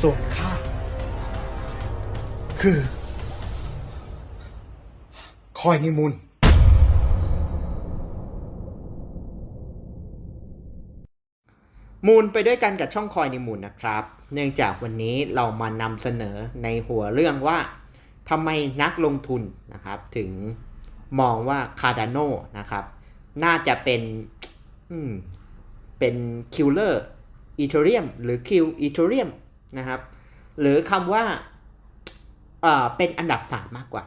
ส่วนข้าคือ คอยนิมุนมูลไปด้วยกันกับช่องคอยนิมูลนะครับ เนื่องจากวันนี้เรามานำเสนอในหัวเรื่องว่าทำไมนักลงทุนนะครับ ถึงมองว่าคาร์ดานโนนะครับ น่าจะเป็นเป็นคิลเลอร์อีเทเรียมหรือคิวอีเทเรียม นะครับ หรือคำว่าเอ่อเป็นอันดับ 3 มากกว่า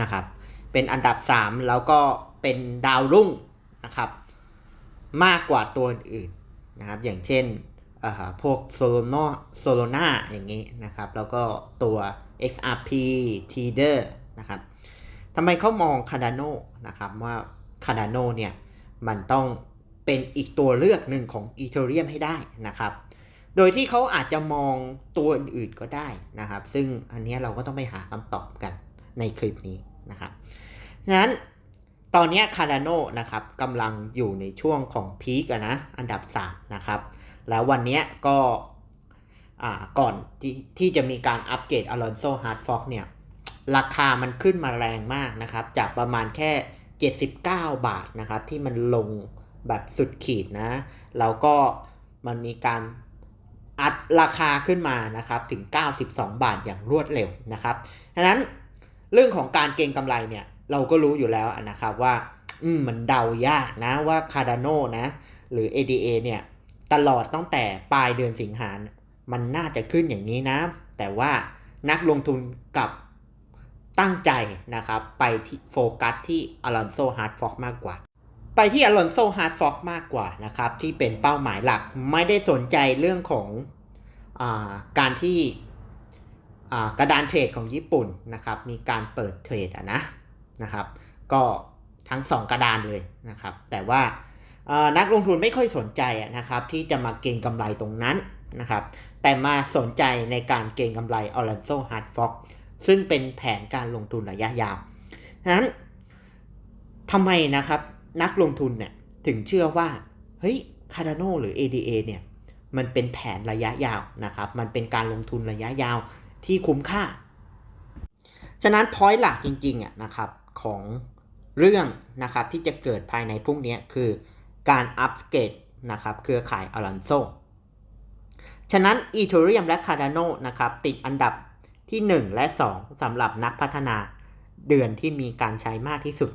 นะครับ เป็นอันดับ 3 แล้วก็เป็นดาวรุ่งนะครับ มากกว่าตัวอื่นนะครับ อย่างเช่นพวกโซโลนโซโลนาอย่างนี้นะครับ แล้วก็ตัว XRP t e d e r นะครับทำไมเขามอง Cardano นะครับว่า Cardano เนี่ยมันต้องเป็นอีกตัวเลือกหนึ่งของ Ethereum ให้ได้นะครับ โดยที่เขาอาจจะมองตัวอื่นๆก็ได้นะครับ ซึ่งอันนี้เราก็ต้องไปหาคำตอบกันในคลิปนี้นะครับฉะนั้นตอนนี้ย Cardano นะครับกำลังอยู่ในช่วงของพีกนะอันดับ 3 นะครับ แล้ววันนี้ก็ก่อนที่ที่จะมีการอัปเกรด Alonso Hard Fork เนี่ย ราคามันขึ้นมาแรงมากนะครับ จากประมาณแค่ 79 บาทนะครับ ที่มันลงแบบสุดขีดนะ แล้วก็มันมีการ อัดราคาขึ้นมานะครับถึง 92 บาทอย่างรวดเร็วนะครับฉะนั้นเรื่องของการเก็งกำไรเนี่ยเราก็รู้อยู่แล้วนะครับว่าอืมมันเดายากนะว่า Cardano นะหรือ ADA เนี่ยตลอดตั้งแต่ปลายเดือนสิงหามันน่าจะขึ้นอย่างนี้นะ แต่ว่านักลงทุนกลับตั้งใจนะครับ ไปที่โฟกัสที่อลอนโซฮาร์ดฟอกมากกว่า ไปที่อลอนโซฮาร์ดฟอกมากกว่านะครับ ที่เป็นเป้าหมายหลักไม่ได้สนใจเรื่องของอาการที่กระดานเทรดของญี่ปุ่นนะครับ มีการเปิดเทรดะนะนะครับ ก็ทั้ง 2 กระดานเลยนะครับ แต่ว่านักลงทุนไม่ค่อยสนใจนะครับ ที่จะมาเก็งกำไรตรงนั้นนะครับ แต่มาสนใจในการเก็งกำไร o r a n z o Hard Fork ซึ่งเป็นแผนการลงทุนระยะยาวนั้นทำไมนะครับ นักลงทุนเนี่ยถึงเชื่อว่าเฮ้ย Cardano หรือ ADA เนี่ยมันเป็นแผนระยะยาวนะครับ มันเป็นการลงทุนระยะยาวที่คุ้มค่า ฉะนั้นพอยต์หลักจริงๆอะนะครับของเรื่องนะครับที่จะเกิดภายในพรุ่งนี้คือการอัปเกรดนะครับเครือข่าย Alonso ฉะนั้น Ethereum และ Cardano นะครับติดอันดับที่ 1 และ 2สำหรับนักพัฒนาเดือนที่มีการใช้มากที่สุด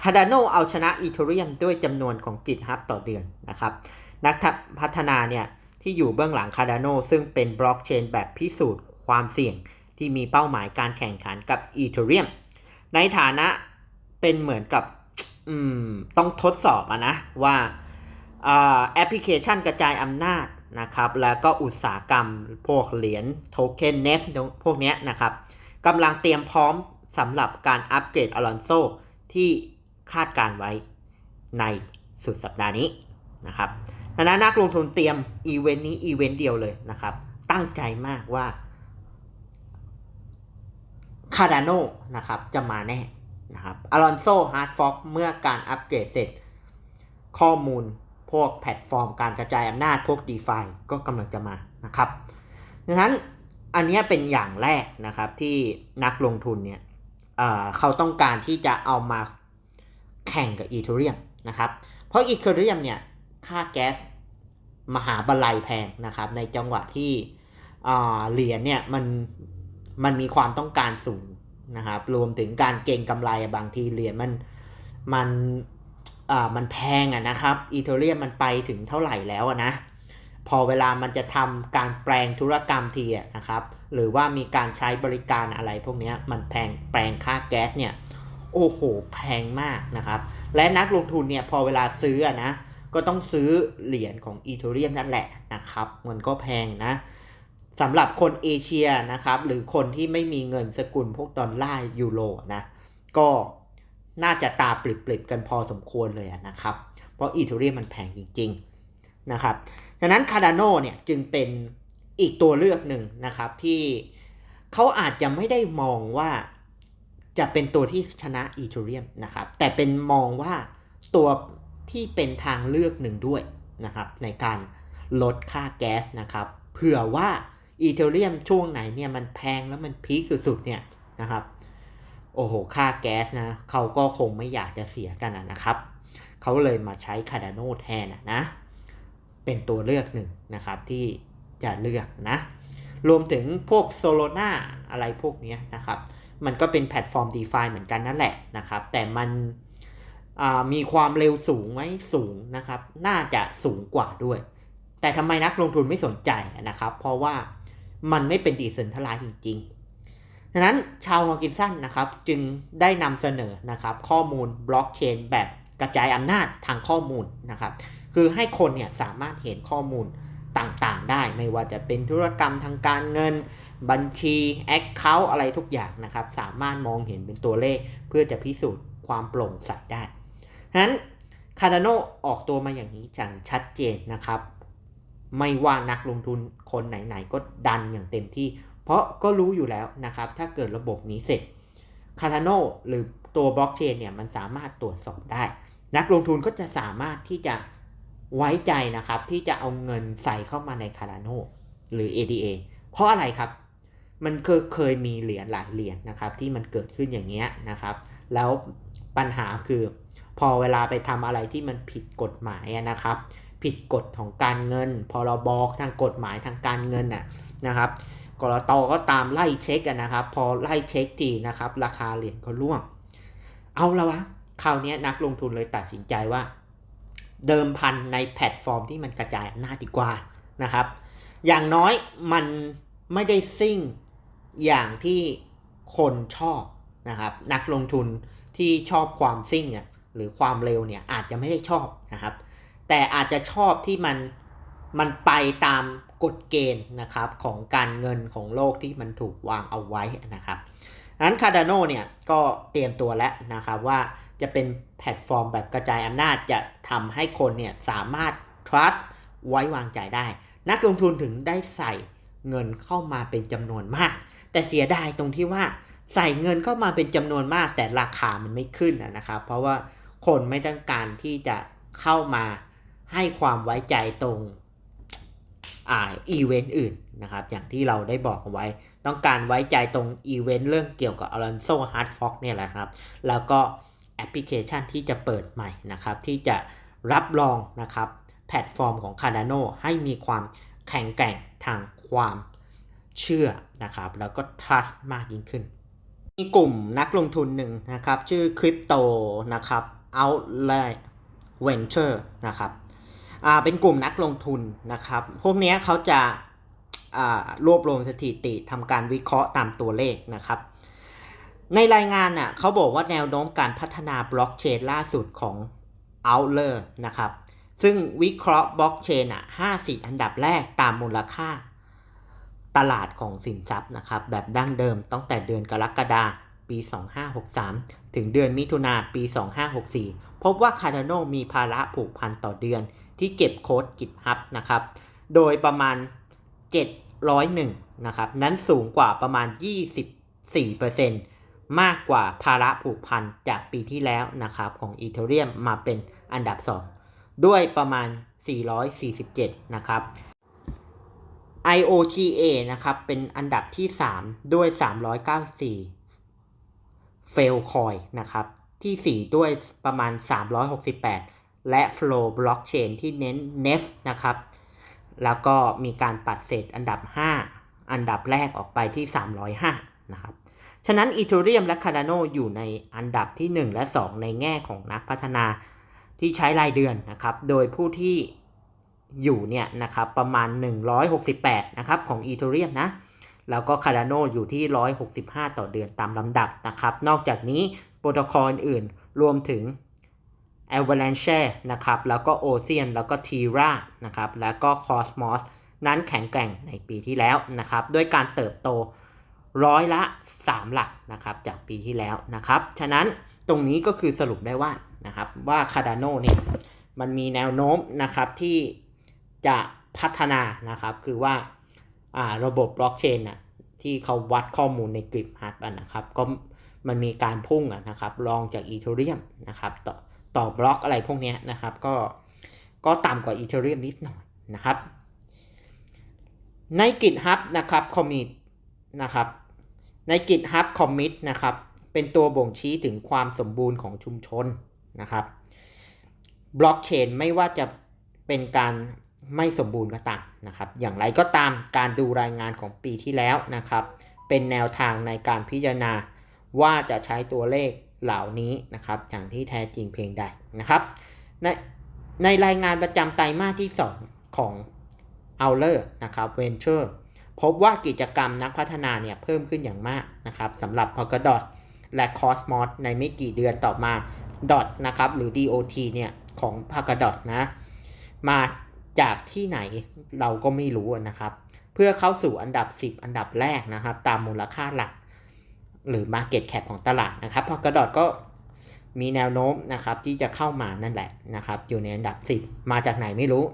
Cardano เอาชนะ Ethereum ด้วยจำนวนของ GitHub ต่อเดือนนะครับ นักพัฒนาเนี่ยที่อยู่เบื้องหลัง Cardano ซึ่งเป็นบล็อกเชนแบบพิสูจน์ความเสี่ยงที่มีเป้าหมายการแข่งขันกับ Ethereum ในฐานะเป็นเหมือนกับต้องทดสอบอะนะว่าอแอปพลิเคชันกระจายอำนาจนะครับ แล้วก็อุตสาหกรรมพวกเหรียญโทเค็นเนฟพวกเนี้ยนะครับกำลังเตรียมพร้อมสำหรับการอัปเกรดอลอนโซที่ คาดการไว้ในสุดสัปดาห์นี้นะครับดังนั้นนักลงทุนเตรียมอีเวนต์นี้อีเวนต์เดียวเลยนะครับ ตั้งใจมากว่าคาร์ดาโนนะครับจะมาแน่นะครับอลอนโซฮาร์ดฟอกเมื่อการอัปเกรดเสร็จ ข้อมูลพวกแพลตฟอร์มการกระจายอำนาจพวก d e f าก็กำลังจะมานะครับดังนั้นอันนี้เป็นอย่างแรกนะครับที่นักลงทุนเนี่ยเเขาต้องการที่จะเอามา แข่งกับอีเทเรียมนะครับ เพราะอีเทเรียมเนี่ยค่าแก๊สมหาบาลัยแพงนะครับ ในจังหวะที่เหรียญเนี่ยมันมันมีความต้องการสูงนะครับ รวมถึงการเก็งกำไรบางทีเหรียญมันมันมันแพงอะนะครับอีเทเรียมมันไปถึงเท่าไหร่แล้วอะนะ พอเวลามันจะทำการแปลงธุรกรรมทีอะนะครับ หรือว่ามีการใช้บริการอะไรพวกนี้มันแพงแปลงค่าแก๊สเนี่ย โอ้โห แพงมากนะครับ และนักลงทุนเนี่ยพอเวลาซื้อนะ ก็ต้องซื้อเหรียญของอีเทเรียมนั่นแหละนะครับ มันก็แพงนะสำหรับคนเอเชียนะครับ หรือคนที่ไม่มีเงินสกุลพวกดอลลาร์ยูโรนะ ก็น่าจะตาปริบๆกันพอสมควรเลยนะครับ เพราะอีเทเรียมมันแพงจริงๆนะครับดังนั้น Cardano เนี่ยจึงเป็นอีกตัวเลือกหนึ่งนะครับที่เขาอาจจะไม่ได้มองว่า จะเป็นตัวที่ชนะอีเทเรียมนะครับ แต่เป็นมองว่าตัวที่เป็นทางเลือกหนึ่งด้วยนะครับ ในการลดค่าแก๊สนะครับ เผื่อว่าอีเทเรียมช่วงไหนเนี่ยมันแพงแล้วมันพีคสุดๆเนี่ยนะครับ โอ้โห ค่าแก๊สนะเขาก็คงไม่อยากจะเสียกันนะครับ เขาเลยมาใช้คาร์ดานแทนนะนะเป็นตัวเลือกหนึ่งนะครับที่จะเลือกนะ รวมถึงพวกโซโลนาอะไรพวกนี้นะครับ มันก็เป็นแพลตฟอร์ม d e f าเหมือนกันนั่นแหละนะครับ แต่มันมีความเร็วสูงไหมสูงนะครับ น่าจะสูงกว่าด้วย แต่ทำไมนักลงทุนไม่สนใจนะครับ เพราะว่ามันไม่เป็นดีเซนทลายจริงๆดังนั้นชาวฮอกินสันนะครับ จึงได้นำเสนอนะครับ ข้อมูลบล็อกเชนแบบกระจายอำนาจทางข้อมูลนะครับ คือให้คนเนี่ยสามารถเห็นข้อมูล ต่างๆ ได้ ไม่ว่าจะเป็นธุรกรรมทางการเงิน บัญชี Account อะไรทุกอย่างนะครับ สามารถมองเห็นเป็นตัวเลข เพื่อจะพิสูจน์ความโปร่งใสได้ฉะนั้นคาร์ดานออกตัวมาอย่างนี้จังชัดเจนนะครับ ไม่ว่านักลงทุนคนไหนๆ ก็ดันอย่างเต็มที่ เพราะก็รู้อยู่แล้วนะครับ ถ้าเกิดระบบนี้เสร็จคาร์ดานหรือตัวบล็อกเชนเนี่ยมันสามารถตรวจสอบได้ นักลงทุนก็จะสามารถที่จะ ไว้ใจนะครับที่จะเอาเงินใส่เข้ามาในคาร์ดานหรือ ADA เพราะอะไรครับ มันเคยเคยมีเหรียญหลายเหรียญนะครับที่มันเกิดขึ้นอย่างเงี้ยนะครับ แล้วปัญหาคือพอเวลาไปทำอะไรที่มันผิดกฎหมายนะครับ ผิดกฎของการเงินพอเราบอกทางกฎหมายทางการเงินน่ะนะครับกรตก็ตามไล่เช็คกันนะครับ พอไล่เช็คทีนะครับ ราคาเหรียญก็ร่วง เอาละวะคราวนี้นักลงทุนเลยตัดสินใจว่า เดิมพันในแพลตฟอร์มที่มันกระจายอำนาจดีกว่านะครับ อย่างน้อยมันไม่ได้ซิ่งอย่างที่คนชอบนะครับ นักลงทุนที่ชอบความซิ่งอะหรือความเร็วเนี่ยอาจจะไม่ได้ชอบนะครับ แต่อาจจะชอบที่มันมันไปตามกฎเกณฑ์นะครับของการเงินของโลกที่มันถูกวางเอาไว้นะครับนั้นคาร์ดานเนี่ยก็เตรียมตัวแล้วนะครับว่า จะเป็นแพลตฟอร์มแบบกระจายอำนาจจะทำให้คนเนี่ยสามารถ trust ไว้วางใจได้ นักลงทุนถึงได้ใส่เงินเข้ามาเป็นจำนวนมาก แต่เสียดายตรงที่ว่าใส่เงินเข้ามาเป็นจำนวนมาก แต่ราคามันไม่ขึ้นนะครับ เพราะว่าคนไม่ต้องการที่จะเข้ามาให้ความไว้ใจตรงอ่าอีเวนต์อื่นนะครับอย่างที่เราได้บอกเอาไว้ ต้องการไว้ใจตรงอีเวนต์เรื่องเกี่ยวกับอลันโซฮาร์ดฟ็อกเนี่ยแหละครับ แล้วก็ อปพลิเคชันที่จะเปิดใหม่นะครับ ที่จะรับรองนะครับแพลตฟอร์มของ Cardano ให้มีความแข็งแกร่งทางความเชื่อนะครับ แล้วก็ trust มากยิ่งขึ้น มีกลุ่มนักลงทุนหนึ่งนะครับ ชื่อ Crypto นะครับ Outlier Venture นะครับอ่าเป็นกลุ่มนักลงทุนนะครับ พวกนี้เขาจะอ่ารวบรวมสถิติทำการวิเคราะห์ตามตัวเลขนะครับ ในรายงานน่ะเขาบอกว่าแนวโน้มการพัฒนาบล็อกเชนล่าสุดของ Outler นะครับ ซึ่งวิเคราะห์บล็อกเชนอะ50 อันดับแรกตามมูลค่า ตลาดของสินทรัพย์นะครับ แบบดั้งเดิมตั้งแต่เดือนกรกฎาคมปี 2563 ถึงเดือนมิถุนาปี 2564 พบว่า Cardano มีภาระผูกพันต่อเดือนที่เก็บโค้ด GitHub นะครับ โดยประมาณ 701 นะครับ นั้นสูงกว่าประมาณ 24% มากกว่าภาระผูกพันจากปีที่แล้วนะครับของ Ethereum มมาเป็นอันดับ 2 ด้วยประมาณ 447 นะครับ IOTA นะครับ เป็นอันดับที่ 3 ด้วย 394 fail c o i นะครับ ที่ 4 ด้วยประมาณ 368 และ flow blockchain ที่เน้น NEF นะครับ แล้วก็มีการปัดเศษอันดับ 5 อันดับแรกออกไปที่ 305 นะครับ ฉะนั้น Ethereum และ Cardano อยู่ในอันดับที่ 1 และ 2 ในแง่ของนักพัฒนาที่ใช้รายเดือนนะครับ โดยผู้ที่อยู่เนี่ยนะครับประมาณ 168 นะครับของ Ethereum นะ แล้วก็ Cardano อยู่ที่ 165 ต่อเดือนตามลำดับนะครับ นอกจากนี้โปรโตคอลอื่นรวมถึง Avalanche นะครับ แล้วก็ Ocean แล้วก็ Terra นะครับ แล้วก็ Cosmos นั้นแข็งแกร่งในปีที่แล้วนะครับ ด้วยการเติบโต ร้อยละ 3 หลักนะครับจากปีที่แล้วนะครับ ฉะนั้นตรงนี้ก็คือสรุปได้ว่านะครับว่า Cardano เนี่ยมันมีแนวโน้มนะครับที่จะพัฒนานะครับคือว่าระบบบล็อกเชนนะที่เขาวัดข้อมูลในกริปฮาร์ดนะครับก็มันมีการพุ่งนะครับรองจากอีเทเรียมนะครับต่อต่อบล็อกอะไรพวกนี้นะครับก็ก็ต่ำกว่าอีเทเรียมนิดหน่อยนะครับใน GitHub นะครับ commit นะครับ ใน GitHub commit นะครับ เป็นตัวบ่งชี้ถึงความสมบูรณ์ของชุมชนนะครับบล็อกเชนไม่ว่าจะเป็นการไม่สมบูรณ์ก็ตามนะครับ อย่างไรก็ตามการดูรายงานของปีที่แล้วนะครับ เป็นแนวทางในการพิจารณาว่าจะใช้ตัวเลขเหล่านี้นะครับ อย่างที่แท้จริงเพียงใดนะครับในในรายงานประจำไตรมาสที่ 2 ของ o u l e r นะครับ Venture พบว่ากิจกรรมนักพัฒนาเนี่ยเพิ่มขึ้นอย่างมากนะครับสำหรับ Polkadot และ Cosmos ในไม่กี่เดือนต่อมา Dot นะครับหรือ DOT เนี่ยของ Polkadot นะมาจากที่ไหนเราก็ไม่รู้นะครับ เพื่อเข้าสู่อันดับ 10 อันดับแรกนะครับ ตามมูลค่าหลัก หรือ Market Cap ของตลาดนะครับ Polkadot ก็มีแนวโน้มนะครับที่จะเข้ามานั่นแหละนะครับ อยู่ในอันดับ 10 มาจากไหนไม่รู้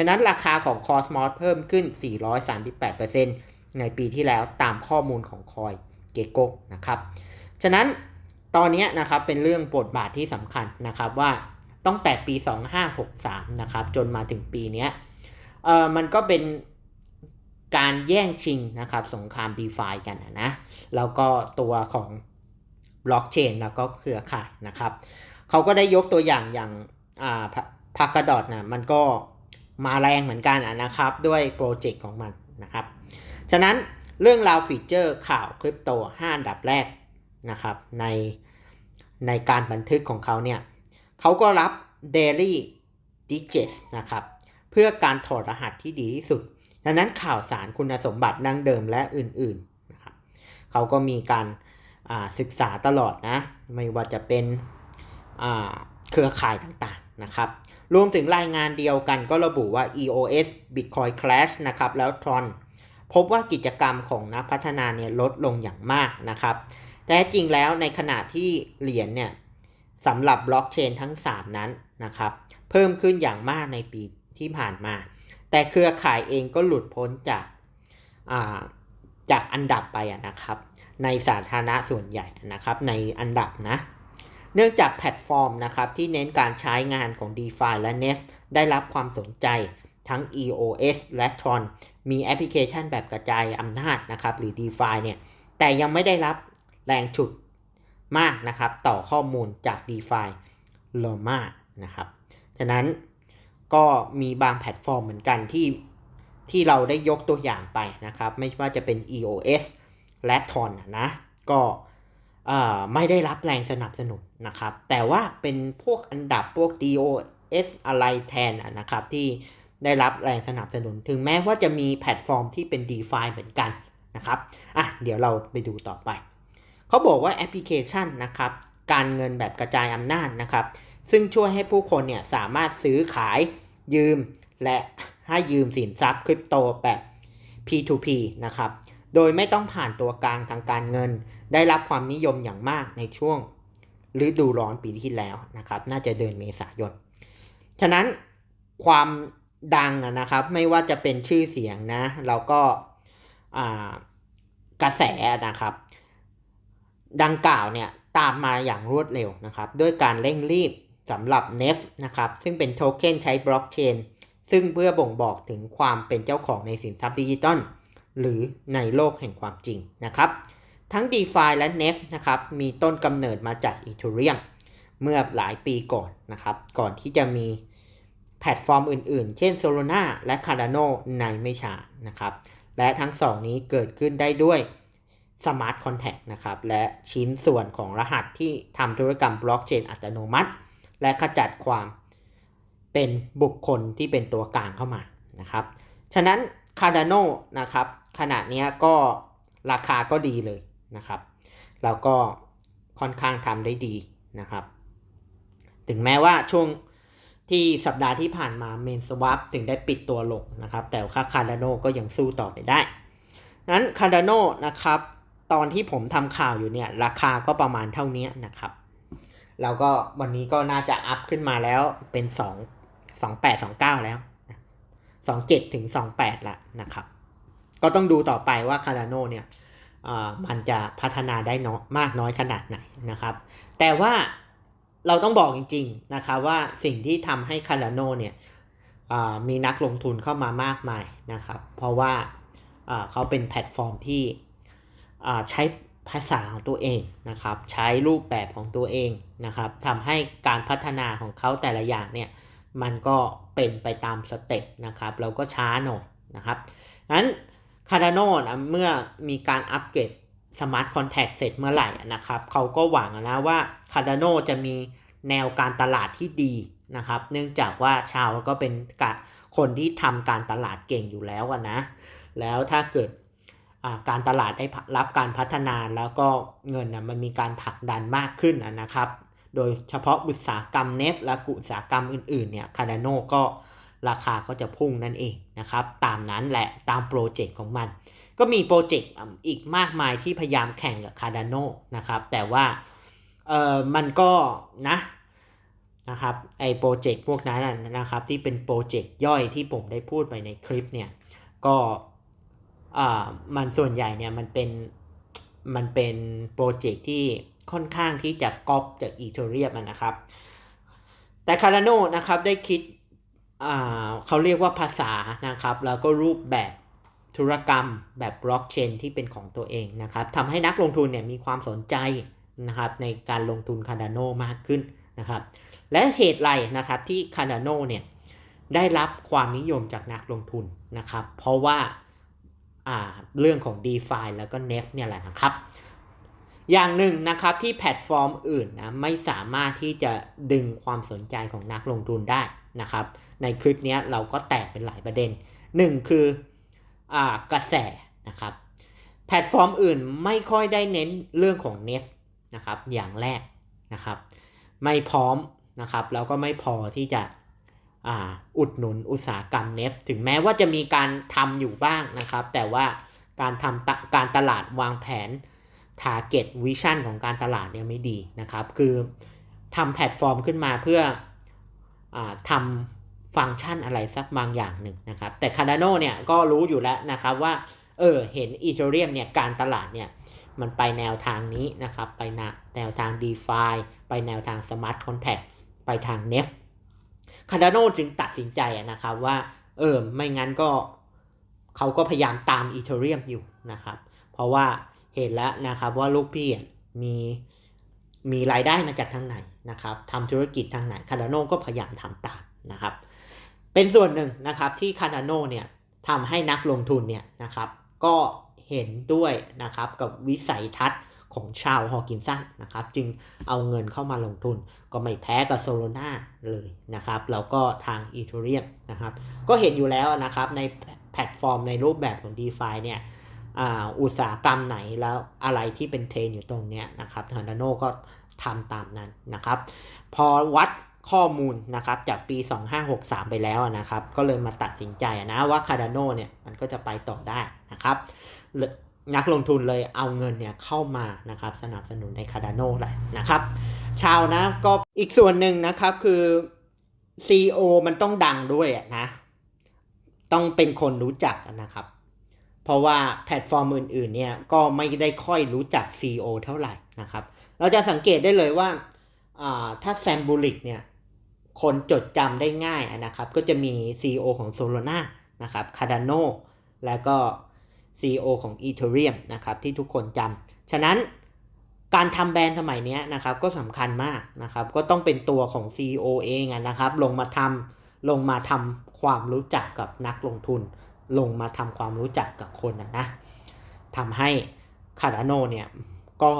ฉะนั้นราคาของ Cosmos เพิ่มขึ้น 438%ในปีที่แล้วตามข้อมูลของคอยเกโกนะครับ ฉะนั้นตอนนี้นะครับเป็นเรื่องบทบาทที่สำคัญนะครับว่าตั้งแต่ปี 2563 นะครับจนมาถึงปีนี้เออมันก็เป็นการแย่งชิงนะครับสงคราม d e f ากันนะแล้วก็ตัวของบล็อกเชนแล้วก็เครือข่ายนะครับเขาก็ได้ยกตัวอย่างอย่างพากระดอดนะมันก็ มาแรงเหมือนกันนะครับ ด้วยโปรเจกต์ของมันนะครับ ฉะนั้นเรื่องราวฟีเจอร์ข่าวคริปโต 5 อันดับแรกนะครับในในการบันทึกของเขาเนี่ยเขาก็รับ Daily d i g i t นะครับ เพื่อการถอดรหัสที่ดีที่สุด ดังนั้นข่าวสารคุณสมบัติดั้งเดิมและอื่นๆนะครับเขาก็มีการศึกษาตลอดนะ ไม่ว่าจะเป็นเครือข่ายต่างๆนะครับ รวมถึงรายงานเดียวกันก็ระบุว่า EOS Bitcoin Crash นะครับแล้ว Tron พบว่ากิจกรรมของนักพัฒนาเนี่ยลดลงอย่างมากนะครับ แต่จริงแล้วในขณะที่เหรียญเนี่ยสำหรับบล็อกเชนทั้ง 3 นั้นนะครับ เพิ่มขึ้นอย่างมากในปีที่ผ่านมา แต่เครือข่ายเองก็หลุดพ้นจากาจากอันดับไปนะครับ ในสาธารณะส่วนใหญ่นะครับ ในอันดับนะ เนื่องจากแพลตฟอร์มนะครับที่เน้นการใช้งานของ DeFi และ Nest ได้รับความสนใจทั้ง EOS และ Tron มีแอปพลิเคชันแบบกระจายอำนาจนะครับหรือ DeFi เนี่ยแต่ยังไม่ได้รับแรงฉุดมากนะครับต่อข้อมูลจาก DeFi l o m a นะครับ ฉะนั้นก็มีบางแพลตฟอร์มเหมือนกันที่ที่เราได้ยกตัวอย่างไปนะครับ ไม่ว่าจะเป็น EOS และ Tron นะ ก็ ไม่ได้รับแรงสนับสนุนนะครับ แต่ว่าเป็นพวกอันดับพวก DOS อะไรแทนนะครับที่ได้รับแรงสนับสนุน ถึงแม้ว่าจะมีแพลตฟอร์มที่เป็น DeFi เหมือนกันนะครับอะเดี๋ยวเราไปดูต่อไป เขาบอกว่าแอปพลิเคชันนะครับ การเงินแบบกระจายอำนาจนะครับ ซึ่งช่วยให้ผู้คนเนี่ยสามารถซื้อขายยืม และให้ยืมสินทรัพย์คริปโตแบบ P2P นะครับ โดยไม่ต้องผ่านตัวกลางทางการเงิน ได้รับความนิยมอย่างมากในช่วงฤดูร้อนปีที่แล้วนะครับ น่าจะเดือนเมษายน ฉะนั้นความดังนะครับ ไม่ว่าจะเป็นชื่อเสียงนะ แล้วก็กระแสนะครับ ดังกล่าวเนี่ยตามมาอย่างรวดเร็วนะครับ ด้วยการเร่งรีบสำหรับ n e f นะครับ ซึ่งเป็นโทเค็นใช้บล็อกเชนซึ่งเพื่อบ่งบอกถึงความเป็นเจ้าของในสินทรัพย์ดิจิตอล หรือในโลกแห่งความจริงนะครับ ทั้ง d e f าและ n e f นะครับมีต้นกำเนิดมาจาก Ethereum เมื่อหลายปีก่อนนะครับ ก่อนที่จะมีแพลตฟอร์มอื่นๆ เช่น Solana และ Cardano ในไม่ช้านะครับ และทั้งสองนี้เกิดขึ้นได้ด้วยสมาร์ทคอนแท็กนะครับ และชิ้นส่วนของรหัสที่ทำธุรกรรมบล็อกเชนอัตโนมัติ และขจัดความเป็นบุคคลที่เป็นตัวกลางเข้ามานะครับ ฉะนั้น Cardano นะครับ ขนาดนี้ก็ราคาก็ดีเลยนะครับแล้วก็ค่อนข้างทำได้ดีนะครับ ถึงแม้ว่าช่วงที่สัปดาห์ที่ผ่านมาเมนสวับถึงได้ปิดตัวลงนะครับ แต่ค่าคาร์ดานก็ยังสู้ต่อไปได้นั้นคาร์ดานนะครับ ตอนที่ผมทำข่าวอยู่เนี่ย ราคาก็ประมาณเท่านี้นะครับ แล้วก็วันนี้ก็น่าจะอัพขึ้นมาแล้วเป็นสองสองแปดสองเก้าแล้วสองเจ็ดถึงสองแปดละนะครับ ก็ต้องดูต่อไปว่าคาร์ดานเนี่ยมันจะพัฒนาได้น้อยมากน้อยขนาดไหนนะครับ แต่ว่าเราต้องบอกจริงๆนะครับว่าสิ่งที่ทำให้คาร์ดานเนี่ยมีนักลงทุนเข้ามามากมายนะครับ เพราะว่าเขาเป็นแพลตฟอร์มที่ใช้ภาษาของตัวเองนะครับ ใช้รูปแบบของตัวเองนะครับทำให้การพัฒนาของเขาแต่ละอย่างเนี่ยมันก็เป็นไปตามสเต็ปนะครับ เราก็ช้าหน่อยนะครับนั้น Cardano นะเมื่อมีการอัปเกรด Smart Contract เสร็จเมื่อไหร่นะครับเขาก็หวังนะว่า Cardano จะมีแนวการตลาดที่ดีนะครับ เนื่องจากว่าชาวก็เป็นคนที่ทำการตลาดเก่งอยู่แล้วนะ แล้วถ้าเกิดการตลาดได้รับการพัฒนาแล้วก็เงินนะมันมีการผลักดันมากขึ้นนะครับ โดยเฉพาะอุตสาหกรรมเนฟและอุตสาหกรรมอื่นๆเนี่ยคาร์ดโนก็ ราคาก็จะพุ่งนั่นเองนะครับ ตามนั้นแหละตามโปรเจกต์ของมัน ก็มีโปรเจกต์อีกมากมายที่พยายามแข่งกับคาร์ดโนนะครับ แต่ว่าเออมันก็นะนะครับไอโปรเจกต์พวกนั้นนะครับ ที่เป็นโปรเจกต์ย่อยที่ผมได้พูดไปในคลิปเนี่ยก็อ่ามันส่วนใหญ่เนี่ยมันเป็นมันเป็นโปรเจกต์ที่ค่อนข้างที่จะก๊อปจากอีเทเรียมนะครับ แต่ Cardano นะครับได้คิด เขาเรียกว่าภาษานะครับ แล้วก็รูปแบบธุรกรรมแบบบล็อกเชนที่เป็นของตัวเองนะครับทำให้นักลงทุนเนี่ยมีความสนใจนะครับในการลงทุน Cardano มากขึ้นนะครับ และเหตุไรนะครับที่ Cardano เนี่ยได้รับความนิยมจากนักลงทุนนะครับ เพราะว่าเรื่องของ d e f i แล้วก็ NEF เนี่ยแหละนะครับ อย่างหนึ่งนะครับที่แพลตฟอร์มอื่นนะไม่สามารถที่จะดึงความสนใจของนักลงทุนได้นะครับ ในคลิปนี้เราก็แตกเป็นหลายประเด็นหนึ่งคืออกระแสนะครับ แพลตฟอร์มอื่นไม่ค่อยได้เน้นเรื่องของ n e f นะครับอย่างแรกนะครับ ไม่พร้อมนะครับแล้วก็ไม่พอที่จะอ,อุดหนุนอุตสาหกรรมเนฟถึงแม้ว่าจะมีการทำอยู่บ้างนะครับ แต่ว่าการทำการตลาดวางแผน Target Vision ของการตลาดเนี่ยไม่ดีนะครับ คือทำแพลตฟอร์มขึ้นมาเพื่ออทำ ฟังก์ชันอะไรสักบางอย่างหนึ่งนะครับ แต่ Cardano เนี่ยก็รู้อยู่แล้วนะครับว่า เออ เห็น Ethereum เนี่ยการตลาดเนี่ยมันไปแนวทางนี้นะครับ ไปแนวทาง DeFi ไปแนวทาง Smart Contract ไปทาง NEF Cardano จึงตัดสินใจนะครับว่า เออ ไม่งั้นก็เขาก็พยายามตาม Ethereum อยู่นะครับ เพราะว่าเห็นแล้วนะครับว่าลูกพี่มีมีรายได้มาจากทางไหนนะครับทำธุรกิจทางไหน Cardano ก็พยายามทำตามนะครับ เป็นส่วนหนึ่งนะครับที่ Cardano เนี่ยทำให้นักลงทุนเนี่ยนะครับก็เห็นด้วยนะครับกับวิสัยทัศน์ของชาวฮอกินสันนะครับจึงเอาเงินเข้ามาลงทุนก็ไม่แพ้กับโซโลนาเลยนะครับแล้วก็ทางอีเทเรียมนะครับก็เห็นอยู่แล้วนะครับในแพลตฟอร์มในรูปแบบของ d e f าเนี่ยอุตสาหกรรมไหนแล้วอะไรที่เป็นเทรนอยู่ตรงเนี้ยนะครับทางดาโนก็ทำตามนั้นนะครับ พอวัด ข้อมูลนะครับจากปี 2563 ไปแล้วนะครับ ก็เลยมาตัดสินใจนะว่า Cardano เนี่ยมันก็จะไปต่อได้นะครับนักลงทุนเลยเอาเงินเนี่ยเข้ามานะครับสนับสนุนใน Cardano แหละนะครับ ชาวนะก็อีกส่วนหนึ่งนะครับคือ CEO มันต้องดังด้วยนะ ต้องเป็นคนรู้จักนะครับ เพราะว่าแพลตฟอร์มอื่นๆเนี่ยก็ไม่ได้ค่อยรู้จัก CEO เท่าไหร่นะครับ เราจะสังเกตได้เลยว่าถ้าแซมบูริกเนี่ย คนจดจำได้ง่ายนะครับ ก็จะมี CEO ของ Solana นะครับ Cardano แล้วก็ CEO ของ Ethereum นะครับ ที่ทุกคนจำฉะนั้นการทำแบรนด์สมัยนี้นะครับ ก็สำคัญมากนะครับ ก็ต้องเป็นตัวของ CEO เองนะครับ ลงมาทำลงมาทำความรู้จักกับนักลงทุน ลงมาทำความรู้จักกับคนนะนะทำให้ Cardano เนี่ยก็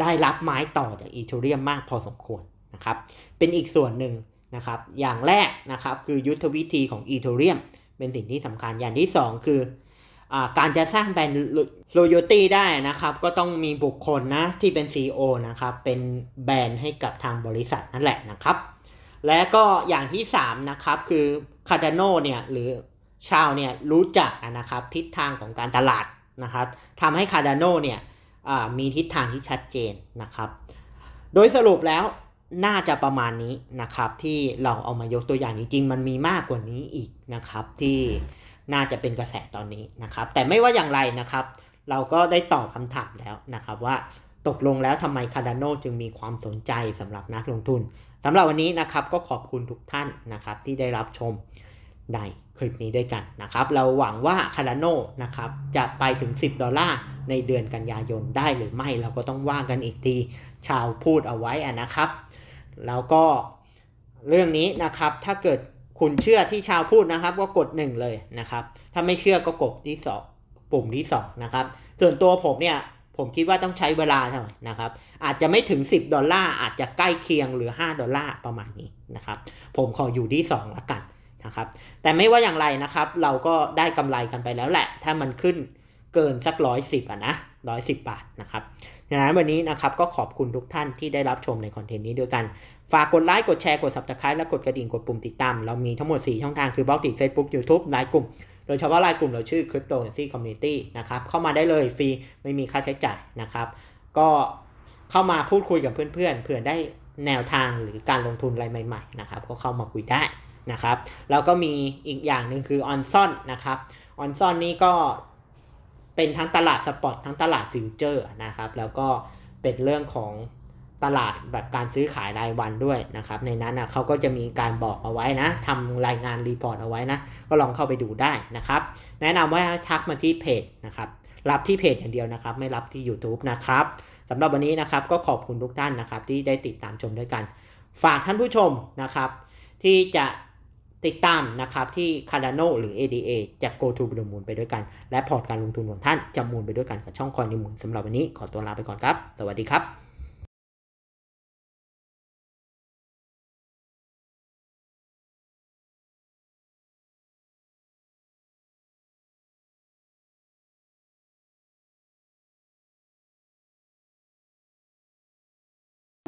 ได้รับไม้ต่อจาก Ethereum มากพอสมควร นะครับเป็นอีกส่วนหนึ่งนะครับอย่างแรกนะครับคือยุทธวิธีของ Ethereum เป็นสิ่งที่สำคัญอย่างที่ 2 คือการจะสร้างแบรนด์ loyalty ได้นะครับ ก็ต้องมีบุคคลนะที่เป็น CEO นะครับเป็นแบรนด์ให้กับทางบริษัทนั่นแหละนะครับ และก็อย่างที่ 3 นะครับ คือ Cardano เนี่ยหรือชาวเนี่ยรู้จักนะครับทิศทางของการตลาดนะครับทำให้ Cardano เนี่ยมีทิศทางที่ชัดเจนนะครับ โดยสรุปแล้ว น่าจะประมาณนี้นะครับ ที่เราเอามายกตัวอย่างจริงๆ มันมีมากกว่านี้อีกนะครับ ที่น่าจะเป็นกระแสตอนนี้นะครับ แต่ไม่ว่าอย่างไรนะครับ เราก็ได้ตอบคำถามแล้วนะครับว่าตกลงแล้วทำไม Cardano จึงมีความสนใจสำหรับนักลงทุนสำหรับวันนี้นะครับก็ขอบคุณทุกท่านนะครับที่ได้รับชมในคลิปนี้ด้วยกันนะครับ เราหวังว่าคาร์ดานโนนะครับจะไปถึง 10 ดอลลาร์ในเดือนกันยายนได้หรือไม่เราก็ต้องว่ากันอีกที ชาวพูดเอาไว้นะครับ แล้วก็เรื่องนี้นะครับ ถ้าเกิดคุณเชื่อที่ชาวพูดนะครับ ก็กด 1 เลยนะครับ ถ้าไม่เชื่อก็กดที่สองปุ่มที่2นะครับ ส่วนตัวผมเนี่ย ผมคิดว่าต้องใช้เวลาหน่อยนะครับ อาจจะไม่ถึง 10 ดอลลาร์ อาจจะใกล้เคียงหรือ 5 ดอลลาร์ประมาณนี้นะครับ ผมขออยู่ที่2ละกันนะครับ แต่ไม่ว่าอย่างไรนะครับ เราก็ได้กำไรกันไปแล้วแหละ ถ้ามันขึ้นเกินสักร้อยสิบอะนะร้อยสิบบาทนะครับ ดังนั้นวันนี้นะครับก็ขอบคุณทุกท่านที่ได้รับชมในคอนเทนต์นี้ด้วยกัน ฝากกดไลค์กดแชร์กด subscribe และกดกระดิ่งกดปุ่มติดตาม เรามีทั้งหมด 4 ช่องทางคือบล็อกดิ Facebook YouTube ไลน์กลุ่ม โดยเฉพาะไลน์กลุ่มเราชื่อ Cryptocurrency Community นะครับเข้ามาได้เลยฟรีไม่มีค่าใช้จ่ายนะครับ ก็เข้ามาพูดคุยกับเพื่อนๆเผื่อได้แนวทางหรือการลงทุนอะไรใหม่ๆนะครับก็เข้ามาคุยได้นะครับแล้วก็มีอีกอย่างหนึ่งคือออนซอนนะครับออนซอนนี้ก็ เป็นทั้งตลาดสปอตทั้งตลาดฟิวเจอร์นะครับ แล้วก็เป็นเรื่องของตลาดแบบการซื้อขายรายวันด้วยนะครับ ในนั้นนะเขาก็จะมีการบอกเอาไว้นะทำรายงานรีพอร์ตเอาไว้นะ ก็ลองเข้าไปดูได้นะครับ แนะนำว่าทักมาที่เพจนะครับ รับที่เพจอย่างเดียวนะครับ ไม่รับที่ YouTube นะครับสำหรับวันนี้นะครับก็ขอบคุณทุกท่านนะครับที่ได้ติดตามชมด้วยกัน ฝากท่านผู้ชมนะครับ ที่จะ ติดตามนะครับที่ Cardano หรือ ADA จะ Go to the Moon ไปด้วยกัน และพอร์ตการลงทุนของท่านจะมูลไปด้วยกันกับช่องคอยในมูลสำหรับวันนี้ขอตัวลาไปก่อนครับ สวัสดีครับ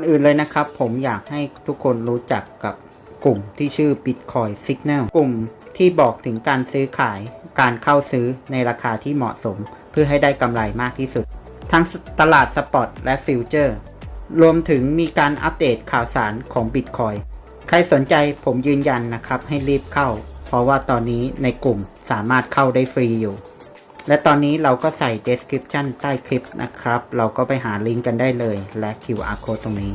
่อื่นเลยนะครับ ผมอยากให้ทุกคนรู้จักกับ กลุ่มที่ชื่อ Bitcoin Signal กลุ่มที่บอกถึงการซื้อขายการเข้าซื้อในราคาที่เหมาะสม เพื่อให้ได้กำไรมากที่สุด ทั้งตลาดสปอตและฟิวเจอร์ รวมถึงมีการอัปเดตข่าวสารของ Bitcoin ใครสนใจผมยืนยันนะครับให้รีบเข้า เพราะว่าตอนนี้ในกลุ่มสามารถเข้าได้ฟรีอยู่ และตอนนี้เราก็ใส่ description ใต้คลิปนะครับ เราก็ไปหาลิงก์กันได้เลยและ QR code ตรงนี้